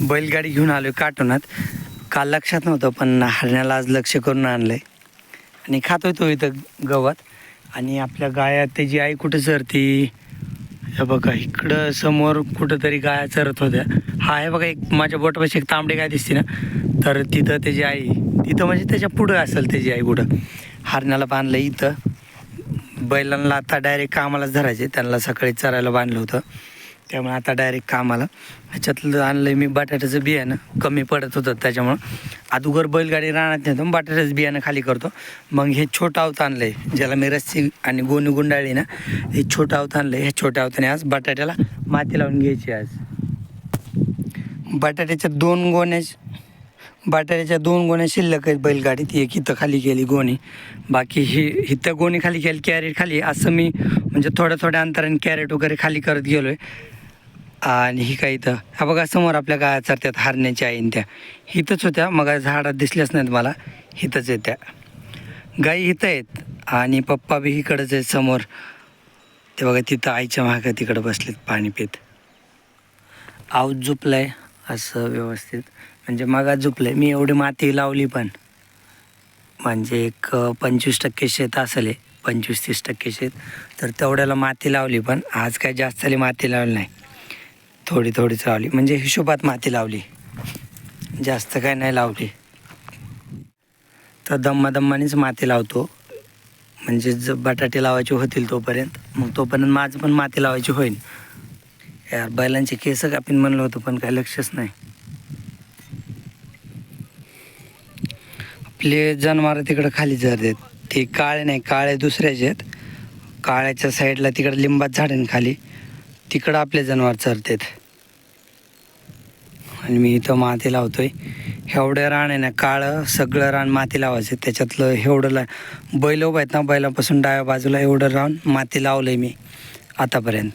बैलगाडी घेऊन आलो काटोनात. काल लक्षात नव्हतं पण हरण्याला आज लक्ष करून आणलं आहे आणि खातोय तो इथं गवत आणि आपल्या गाया त्याची आई कुठं चरती? हे बघा इकडं समोर कुठंतरी गाया चरत होत्या. हा आहे बघा एक माझ्या बोटापाशी एक तांबडी गाय दिसते ना? तर तिथं त्याची आई तिथं म्हणजे त्याच्या पुढं असेल त्याची आई कुठं? हरण्याला बांधलं इथं. बैलांना आता डायरेक्ट कामालाच धरायचे त्यांना सकाळी चरायला बांधलं होतं. त्यामुळे आता डायरेक्ट कामाला. ह्याच्यातलं आणलं मी बटाट्याचं बियाणं. कमी पडत होतं त्याच्यामुळं. अगोदर बैलगाडी राहणार नाही मग बटाट्याचं बियाणं खाली करतो. मग हे छोटं आवत आणलं आहे ज्याला मी रस्सी आणि गोणी गुंडाळली ना हे छोटं आवत आणलं आहे ह्या छोट्या आवताने आज बटाट्याला माती लावून घ्यायची आज. बटाट्याच्या दोन गोण्या बटाट्याच्या दोन गोण्या शिल्लक आहेत बैलगाडीत. एक इथं खाली गेली गोणी. बाकी ही इथं गोणी खाली केली कॅरेट खाली. असं मी म्हणजे थोड्या थोड्या अंतराने कॅरेट वगैरे खाली करत गेलो आहे आणि ही काय इथं? हा बघा समोर आपल्या गाया चरत्यात हारण्याच्या आईन त्या. इथंच होत्या मग झाडात दिसल्याच नाहीत मला. इथंच आहेत त्या गाई इथं आहेत आणि पप्पा बी इकडंच आहेत समोर. ते बघा तिथं आईच्या मागं तिकडं बसलेत पाणी पित. आऊत झोपलाय असं व्यवस्थित. म्हणजे मगात आहे मी एवढी माती लावली पण. म्हणजे एक पंचवीस टक्के शेत असेल पंचवीस तीस टक्के शेत. तर तेवढ्याला माती लावली पण आज काय जास्त झाली माती लावली नाही. थोडी थोडीच लावली म्हणजे हिशोबात माती लावली. जास्त काय नाही लावली. तर दम्मादम्मानेच माती लावतो. म्हणजे ज बटाटे लावायचे होतील तोपर्यंत. मग तोपर्यंत माझं पण माती लावायची होईल यार बैलांचे केस कापीन म्हणलं होतं पण काय लक्षच नाही. आपले जनावरं तिकडं खाली देत ते काळे नाही काळे दुसऱ्याचे आहेत. काळ्याच्या साईडला तिकडं लिंबात झाडेन आहे ना खाली. तिकडं आपले जनावर चरतात. आणि मी इथं माती लावतोय. एवढं रान आहे ना काळं सगळं रान माती लावायचं. त्याच्यातलं एवढं ला बैल उभं आहेत ना बैलापासून डाव्या बाजूला एवढं रान माती लावलं आहे मी आतापर्यंत.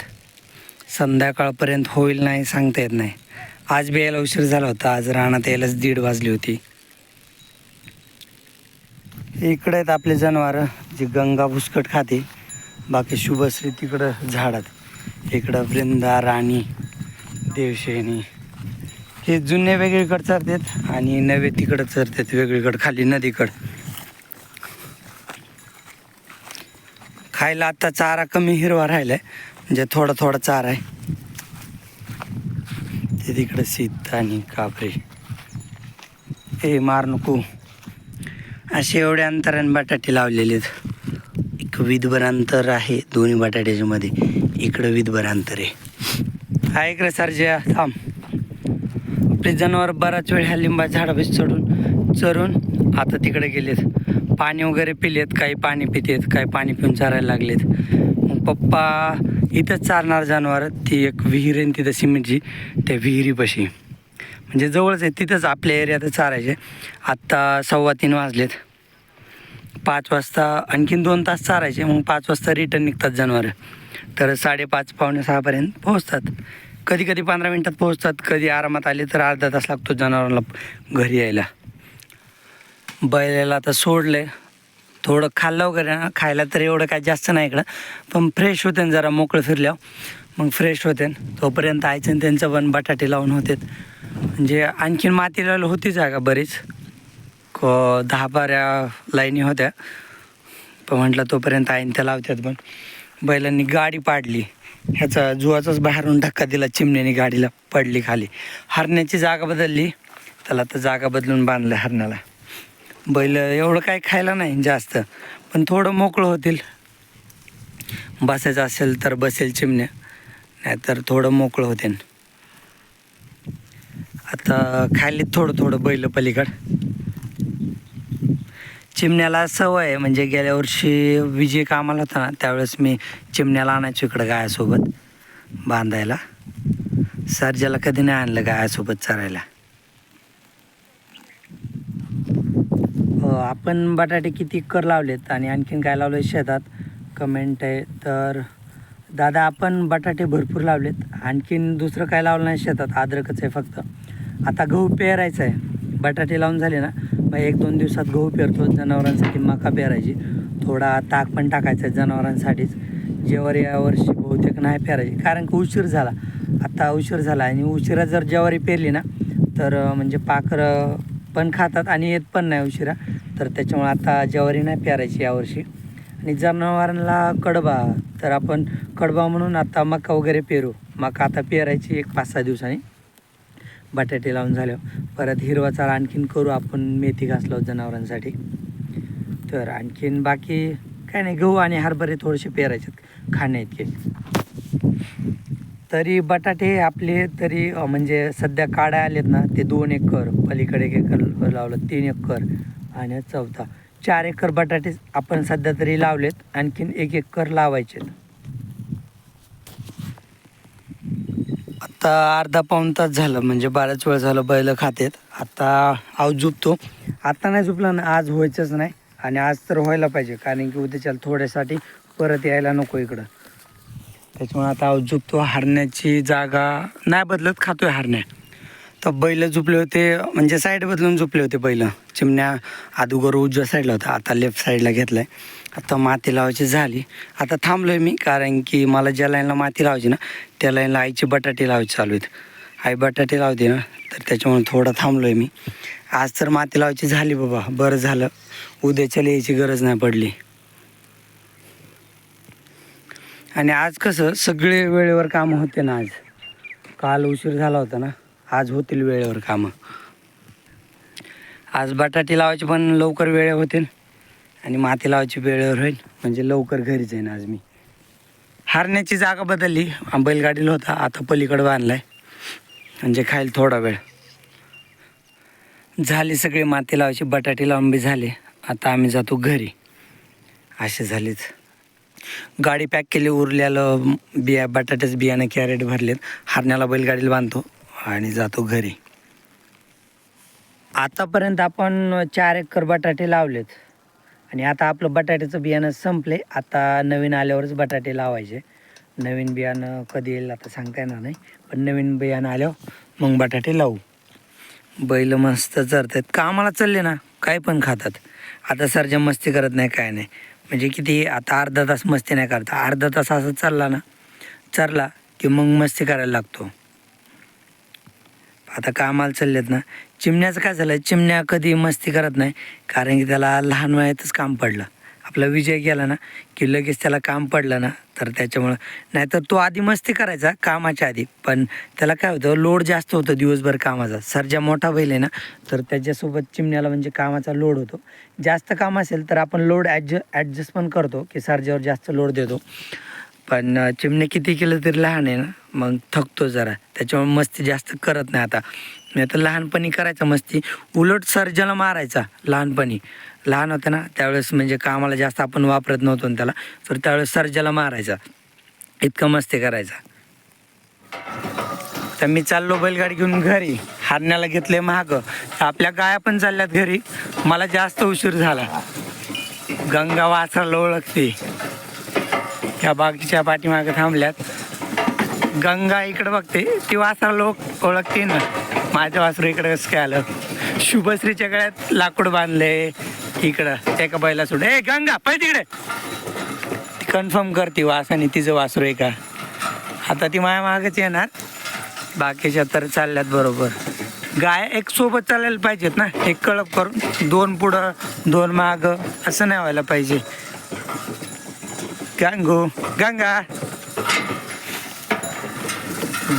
संध्याकाळपर्यंत होईल नाही सांगता येत नाही. आज बी यायला उशीर झाला होता. आज रानात यायलाच दीड वाजली होती. इकडे आहेत आपले जनावरं जी गंगा भुसकट खाते. बाकी शुभश्री तिकडं झाडात. इकडं वृंदा राणी देवशेनी हे जुने वेगळीकडे चरतात आणि नवे तिकडं चरतात वेगळीकडे खाली नदीकडं. खायला आता चारा कमी हिरवा राहिलाय म्हणजे थोडा थोडा चारा आहे. ते तिकडं सीत आणि कापरे. हे मार नको. असे एवढे अंतराने बटाटे लावलेले आहेत. एक विधभर अंतर आहे दोन्ही बटाट्याच्या मध्ये इकडं विधभर अंतर आहे. ऐक रे जे थांब. आपले जनावर बराच वेळ ह्या लिंबा झाडापाशी चढून चरून आता तिकडे गेलेत. पाणी वगैरे पिलेत काही पाणी पितेत काही पाणी पिऊन चारायला लागलेत. मग पप्पा इथंच चारणार जनावर ती एक विहीर आहे तिथं सिमेंटची त्या विहिरीपाशी. म्हणजे जवळच आहे तिथंच आपल्या एरियात चारायचे. आत्ता सव्वा तीन वाजलेत. पाच वाजता आणखीन दोन तास चारायचे मग पाच वाजता रिटर्न निघतात जनावरं. तर साडेपाच पावणे सहापर्यंत पोहोचतात. कधी कधी पंधरा मिनटात पोहोचतात कधी आरामात आले तर अर्धा तास लागतो जनावरांना घरी यायला. बैलाला आता सोडले थोडं खाल्लं वगैरे ना खायला तर एवढं काय जास्त नाही इकडं पण फ्रेश होते जरा मोकळं फिरल्यावर. मग फ्रेश होते तोपर्यंत आयचं आणि त्यांचं पण बटाटे लावून होते म्हणजे आणखीन माती लावलं होती जागा बरीच. क दहा बाऱ्या लाईनी होत्या. पण म्हटलं तोपर्यंत आईन त्या लावतात पण. बैलांनी गाडी पाडली. ह्याचा जुवाचाच बाहेरून धक्का दिला चिमण्याने गाडीला पडली खाली. हरण्याची जागा बदलली. त्याला आता जागा बदलून बांधलं हरण्याला. बैल एवढं काय खायला नाही जास्त पण थोडं मोकळं होतील. बसायचं असेल तर बसेल चिमण्या नाहीतर थोडं मोकळं होतील आता खायलीत थोडं थोडं बैल पलीकड. चिमण्याला सवय आहे. म्हणजे गेल्या वर्षी विजय कामाला होता ना त्यावेळेस मी चिमण्याला आणायचो इकडं गायासोबत बांधायला. सर्जाला कधी नाही आणलं गायासोबत चरायला. हो, आपण बटाटे किती कर लावलेत आणि आणखीन काय लावलं शेतात? कमेंट आहे. तर दादा आपण बटाटे भरपूर लावलेत. आणखीन दुसरं काय लावलं नाही शेतात? अद्रकच आहे फक्त. आता गहू पेरायचा आहे. बटाटे लावून झाले ना मग एक दोन दिवसात गहू पेरतो जनावरांसाठी मका पेरायची. थोडा ताक पण टाकायचा जनावरांसाठीच. ज्वारी यावर्षी बहुतेक नाही पेरायची. कारण की उशीर झाला. आता उशीर झाला आणि उशिरा जर ज्वारी पेरली ना तर म्हणजे पाखरं पण खातात आणि येत पण नाही उशिरा. तर त्याच्यामुळे आता ज्वारी नाही पेरायची यावर्षी आणि जनावरांना कडबा तर आपण कडबा म्हणून आता मका वगैरे पेरू. मका आता पेरायची एक पाच सहा दिवसांनी. बटाटे लावून झाल्यावर परत हिरवा चारा आणखीन करू आपण मेथी घासलो जनावरांसाठी. तर आणखीन बाकी काय नाही गहू आणि हरभरे थोडेसे पेरायचे खाण्या इतके. तरी बटाटे आपले तरी म्हणजे सध्या काड्या आलेत ना ते दोन एकर पलीकडे एक एकर लावलं तीन एकर आणि चौथा. चार एकर बटाटे आपण सध्या तरी लावलेत आणखीन एक एकर लावायचे आता अर्धा पाऊण तास झालं म्हणजे बराच वेळ झालं बैल खातेत. आता आऊ झुपतो. आता नाही झुपला ना आज व्हायचंच नाही. आणि आज तर व्हायला पाहिजे कारण की उद्याच्या थोड्यासाठी परत यायला नको इकडं. त्याच्यामुळे आता आऊ झुपतो. हरण्याची जागा नाही बदलत खातोय हारण्या. तर बैल झुपले होते म्हणजे साईड बदलून झुपले होते बैल. चिमण्या अगोदर उजव्या साईडला होता आता लेफ्ट साईडला घेतला आहे आता माती लावायची झाली. आता थांबलो आहे मी कारण की मला ज्या लाईनला माती लावायची ना त्या लाईनला आईची बटाटे लावायची चालू आहेत. आई बटाटे लावते ना तर त्याच्यामुळे थोडं थांबलो आहे मी. आज तर माती लावायची झाली बाबा बरं झालं. उद्याच्या यायची गरज नाही पडली. आणि आज कसं सगळे वेळेवर कामं होते ना आज. काल उशीर झाला होता ना. आज होतील वेळेवर कामं. आज बटाटे लावायचे पण लवकर वेळेवर होतील आणि माती लावायची वेळेवर होईल. म्हणजे लवकर घरीच जाईन आज मी. हारण्याची जागा बदलली. बैलगाडीला होता. आता पलीकडं बांधलाय. म्हणजे खायला थोडा वेळ. झाली सगळी माती लावायची. बटाटे लावून बी झाले. आता आम्ही जातो घरी. असे झालेच. गाडी पॅक केली. उरल्याला बिया बटाट्याचं बियाणं कॅरेट भरलेत. हरण्याला बैलगाडीला बांधतो. आणि जातो घरी. आतापर्यंत आपण चार एकर बटाटे लावलेत. आणि आता आपलं बटाट्याचं बियाणं संपले. आता नवीन आल्यावरच बटाटे लावायचे. नवीन बियाणं कधी येईल आता सांगता येणार नाही. पण नवीन बियाणं आल्यावर मग बटाटे लावू. बैल मस्त चरतात. कामाला चालले ना काय पण खातात. आता सरजा मस्ती करत नाही काय नाही. म्हणजे किती आता अर्धा तास मस्ती नाही करता. अर्धा तास असं चालला ना चरला की मग मस्ती करायला लागतो. आता कामाला चाललेत ना चिमण्याचं काय झालं? चिमण्या कधी मस्ती करत नाही कारण की त्याला लहान वयातच काम पडलं. आपला विजय गेला ना की लगेच त्याला काम पडलं ना तर त्याच्यामुळं नाहीतर तो आधी मस्ती करायचा कामाच्या आधी. पण त्याला काय होतं लोड जास्त होतं दिवसभर कामाचा. सरजा मोठा बैल आहे ना तर त्याच्यासोबत चिमण्याला म्हणजे कामाचा लोड होतो. जास्त काम असेल तर आपण लोड ॲडज ॲडजस्ट पण करतो की सरजावर जास्त लोड देतो. पण चिमणे किती केलं तरी लहान आहे ना मग थकतो जरा. त्याच्यामुळे मस्ती जास्त करत नाही आता. नाही तर लहानपणी करायचा मस्ती. उलट सर्जाला मारायचा लहानपणी. लहान होतं ना त्यावेळेस म्हणजे कामाला जास्त आपण वापरत नव्हतो त्याला. तर त्यावेळेस सर्जाला मारायचा. इतकं मस्ती करायचा. तर मी चाललो बैलगाडी घेऊन घरी. हारण्याला घेतले महाग तर आपल्या गाया पण चालल्यात घरी. मला जास्त उशीर झाला. गंगा वासराला ओळखते. ह्या बागीच्या पाठीमागे थांबल्यात. गंगा इकडे बघते. ती वासरा लोक ओळखते ना. माझ्या वासरू इकडे कसं काय आलं? शुभश्रीच्या गळ्यात लाकूड बांधले इकडं. एका बैला सोड ए गंगा पै तिकडे. ती कन्फर्म करते वासाने तिचं वासरू आहे का? आता ती माया मागच येणार. बाकीच्या तर चालल्यात बरोबर. गाय एक सोबत चालायला पाहिजेत ना. एक कळप करून. दोन पुढं दोन माग. असं नाही व्हायला पाहिजे. गंगू गंगा.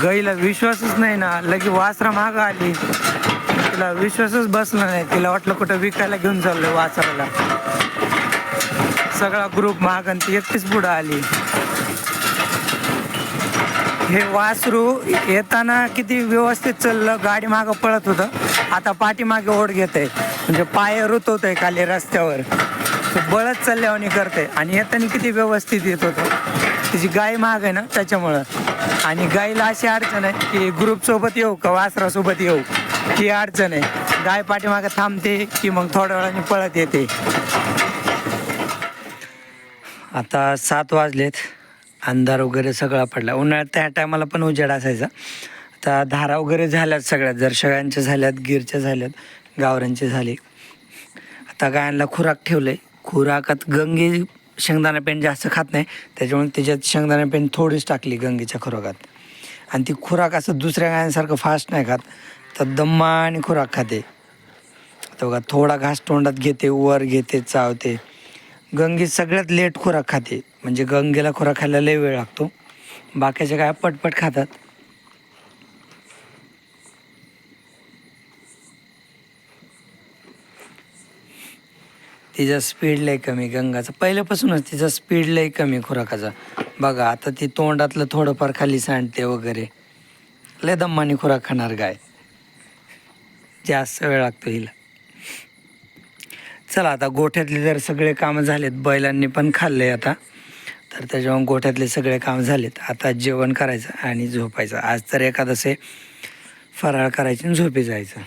गाईला विश्वासच नाही ना लगे वासरा माग आली. तिला विश्वासच बसला नाही तिला वाटलं कुठं विकायला घेऊन चाललो वासराला. सगळा ग्रुप महाग आणि ती एकटीच पुढं आली. हे वासरू येताना किती व्यवस्थित चाललं गाडी मागं पळत होतं. आता पाठीमागे ओढ घेत आहे म्हणजे पाय रुतवत आहे खाली रस्त्यावर. तो बळत चालल्यावानी करते आणि येताना किती व्यवस्थित येत होतं. तिची गाय महाग आहे ना त्याच्यामुळं. आणि गायला अशी अडचण आहे की ग्रुपसोबत येऊ का वासरासोबत येऊ? ती अडचण आहे. गाय पाठीमागं थांबते की मग थोड्या वेळाने पळत येते. आता सात वाजलेत. अंधार वगैरे सगळा पडला. उन्हाळ्यात त्या टायमाला पण उजेड असायचा. आता धारा वगैरे झाल्यात सगळ्यात. जर्शगांच्या झाल्यात गिरच्या झाल्यात गावरांचे झाले. आता गायांना खुराक ठेवलं आहे खुराकात गंगे शेंगदाणा पेंट जास्त खात नाही. त्याच्यामुळे त्याच्यात शेंगदाणा पेंट थोडीच टाकली गंगेच्या खुराकात. आणि ती खुराक असं दुसऱ्या गायांसारखं फास्ट नाही खात तर दम्मा आणि खुराक खाते. तर बघा थोडा घास तोंडात घेते वर घेते चावते. गंगे सगळ्यात लेट खुराक खाते. म्हणजे गंगेला खुराक खायला लय वेळ लागतो. बाकीच्या काय पटपट खातात. तिचा स्पीड लय कमी गंगाचा. पहिल्यापासूनच तिचा स्पीड लय कमी खुराकाचा. बघा आता ती तोंडातलं थोडंफार खाली सांडते वगैरे. लय दम्माने खुराक खाणार गाय. जास्त वेळ लागतो हिला. चला आता गोठ्यातले जर सगळे कामं झालेत बैलांनी पण खाल्ले आता. तर त्याच्यामुळे गोठ्यातले सगळे काम झालेत. आता जेवण करायचं आणि झोपायचं. आज तर एखादं फराळ करायची आणि झोपी जायचं.